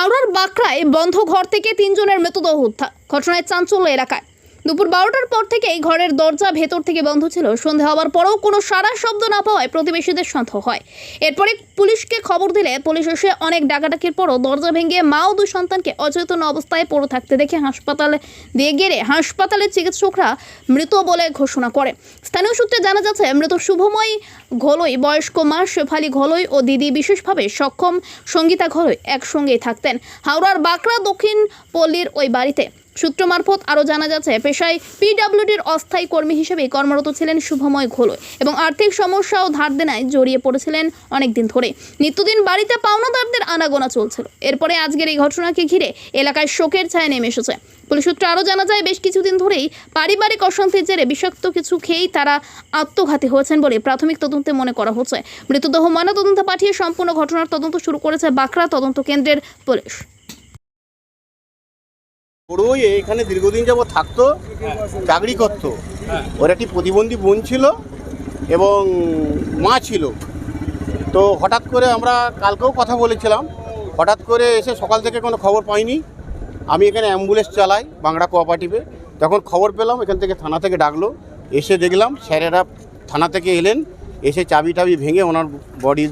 হাওড়ার বাঁকড়ায় বন্ধ ঘর থেকে তিনজনের মৃতদেহ উদ্ধার। ঘটনায় চাঞ্চল্য এলাকায়। দুপুর বারোটার পর থেকে এই ঘরের দরজা ভেতর থেকে বন্ধ ছিল। সন্ধে হওয়ার পরেও কোনো সারা শব্দ না পাওয়ায় প্রতিবেশীদের সন্দেহ হয়। এরপরে পুলিশকে খবর দিলে পুলিশ এসে অনেক ডাকাডাকির পরও দরজা ভেঙে মা ও দুই সন্তানকে অচেতন অবস্থায় পড়ে থাকতে দেখে হাসপাতালে দিয়ে গেলে হাসপাতালের চিকিৎসকরা মৃত বলে ঘোষণা করে। স্থানীয় সূত্রে জানা যাচ্ছে, মৃত শুভময় ঘোলই, বয়স্ক মা শেফালি ঘোলই ও দিদি বিশেষভাবে সক্ষম সঙ্গীতা ঘোলই একসঙ্গেই থাকতেন। হাওড়ার বাঁকড়া দক্ষিণ পল্লীর ওই বাড়িতে। সূত্র মারফত আরও জানা যাচ্ছে, পেশায় পিডব্লিউডির অস্থায়ী কর্মী হিসেবে কর্মরত ছিলেন শুভময় ঘোলই এবং আর্থিক সমস্যা ও ধার দেনায় জড়িয়ে পড়েছিলেন অনেকদিন ধরে। নিত্যদিন বাড়িতে পাওনাদারদের আনাগোনা চলছিল। এরপরে আজকের এই ঘটনাকে ঘিরে এলাকায় শোকের ছায়া নেমে এসেছে। পুলিশ সূত্রে আরও জানা যায়, বেশ কিছুদিন ধরেই পারিবারিক অশান্তির জেরে বিষাক্ত কিছু খেয়েই তারা আত্মঘাতী হয়েছেন বলে প্রাথমিক তদন্তে মনে করা হচ্ছে। মৃতদেহ ময়নাতদন্তে পাঠিয়ে সম্পূর্ণ ঘটনার তদন্ত শুরু করেছে বাঁকড়া তদন্ত কেন্দ্রের পুলিশ। বড়ই এখানে দীর্ঘদিন যাবত থাকতো, চাকরি করতো। ওর একটি প্রতিবন্ধী বোন ছিল এবং মা ছিল। তো হঠাৎ করে আমরা কালকেও কথা বলেছিলাম। হঠাৎ করে এসে সকাল থেকে কোনো খবর পাইনি। আমি এখানে অ্যাম্বুলেন্স চালাই বাংলা কোঅপারেটিভে। তখন খবর পেলাম, এখান থেকে থানা থেকে ডাকলো। এসে দেখলাম স্যারেরা থানা থেকে এলেন। এসে চাবি টাবি ভেঙে ওনার বডি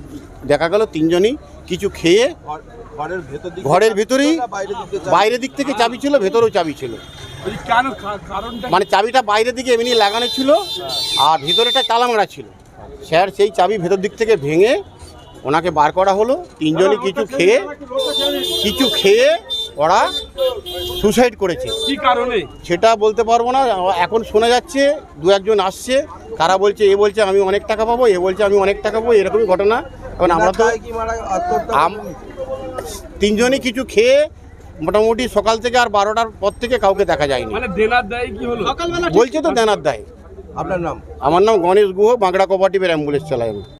দেখা গেল তিনজনই। কিছু খেয়ে ঘরের ভিতরেই বাইরের দিকে থেকে চাবি ছিল ভেতরেও চাবি ছিল। মানে চাবিটা বাইরের দিকে এমনি লাগানো ছিল আর ভিতরেটা তালা মারা ছিল। স্যার সেই চাবি ভেতর দিক থেকে ভেঙে ওনাকে বার করা হলো। তিনজনই কিছু খেয়ে কিছু খেয়ে ওরা সুসাইড করেছে। কি কারণে? সেটা বলতে পারব না। এখন শোনা যাচ্ছে দু একজন আসছে। তারা বলছে এ বলছে আমি অনেক টাকা পাবো এ বলছে আমি অনেক টাকা পাবো এরকমই ঘটনা। এখন আমরা তো তিনজনই কিছু খেয়ে মোটামুটি সকাল থেকে আর বারোটার পর থেকে কাউকে দেখা যায়নি। মানে বলছে তো দেনার দায়। আপনার নাম? আমার নাম গণেশ গুহ বাঁকড়া কোপারেটিভের অ্যাম্বুলেন্স চালাই আমি।